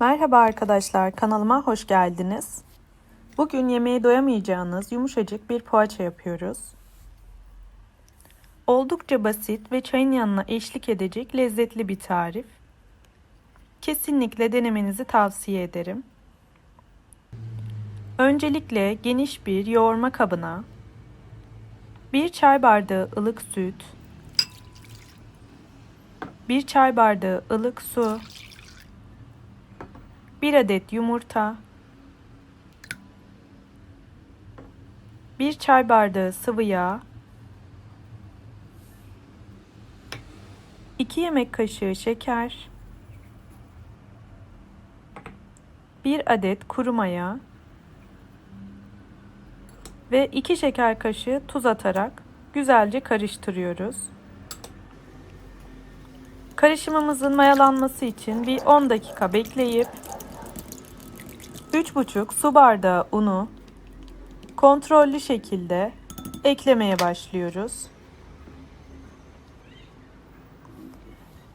Merhaba arkadaşlar, kanalıma hoş geldiniz. Bugün yemeğe doyamayacağınız yumuşacık bir poğaça yapıyoruz. Oldukça basit ve çayın yanına eşlik edecek lezzetli bir tarif. Kesinlikle denemenizi tavsiye ederim. Öncelikle geniş bir yoğurma kabına bir çay bardağı ılık süt, bir çay bardağı ılık su, 1 adet yumurta, 1 çay bardağı sıvı yağ, 2 yemek kaşığı şeker, 1 adet kuru maya ve 2 şeker kaşığı tuz atarak güzelce karıştırıyoruz. Karışımımızın mayalanması için bir 10 dakika bekleyip 3,5 su bardağı unu kontrollü şekilde eklemeye başlıyoruz.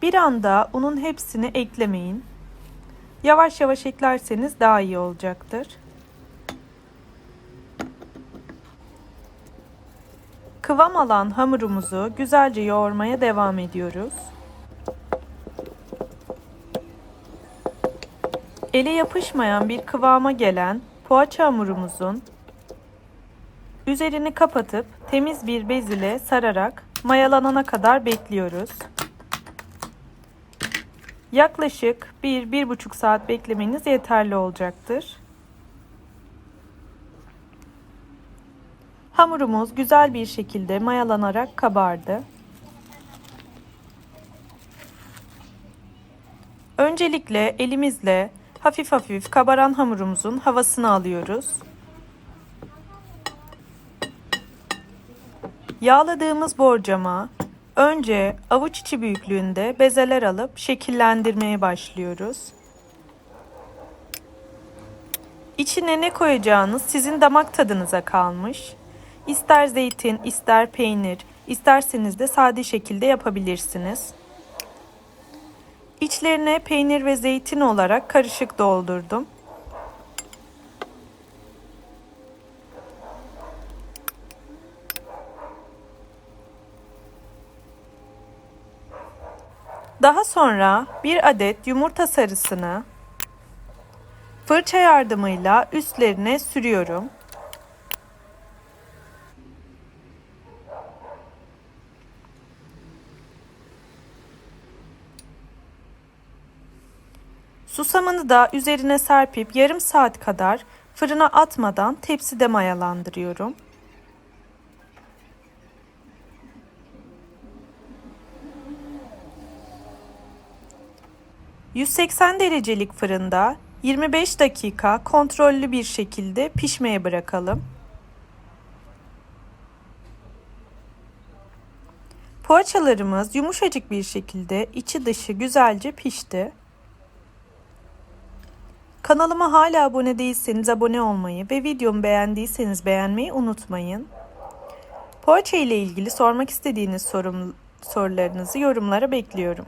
Bir anda unun hepsini eklemeyin. Yavaş yavaş eklerseniz daha iyi olacaktır. Kıvam alan hamurumuzu güzelce yoğurmaya devam ediyoruz. Ele yapışmayan bir kıvama gelen poğaça hamurumuzun üzerini kapatıp temiz bir bez ile sararak mayalanana kadar bekliyoruz. Yaklaşık 1-1,5 saat beklemeniz yeterli olacaktır. Hamurumuz güzel bir şekilde mayalanarak kabardı. Öncelikle elimizle hafif hafif kabaran hamurumuzun havasını alıyoruz. Yağladığımız borcama önce avuç içi büyüklüğünde bezeler alıp şekillendirmeye başlıyoruz. İçine ne koyacağınız sizin damak tadınıza kalmış. İster zeytin, ister peynir, isterseniz de sade şekilde yapabilirsiniz. İçlerine peynir ve zeytin olarak karışık doldurdum. Daha sonra bir adet yumurta sarısını fırça yardımıyla üstlerine sürüyorum. Susamını da üzerine serpip yarım saat kadar fırına atmadan tepside mayalandırıyorum. ...180 derecelik fırında 25 dakika kontrollü bir şekilde pişmeye bırakalım. Poğaçalarımız yumuşacık bir şekilde içi dışı güzelce pişti. Kanalıma hala abone değilseniz abone olmayı ve videomu beğendiyseniz beğenmeyi unutmayın. Poğaça ile ilgili sormak istediğiniz sorum, sorularınızı yorumlara bekliyorum.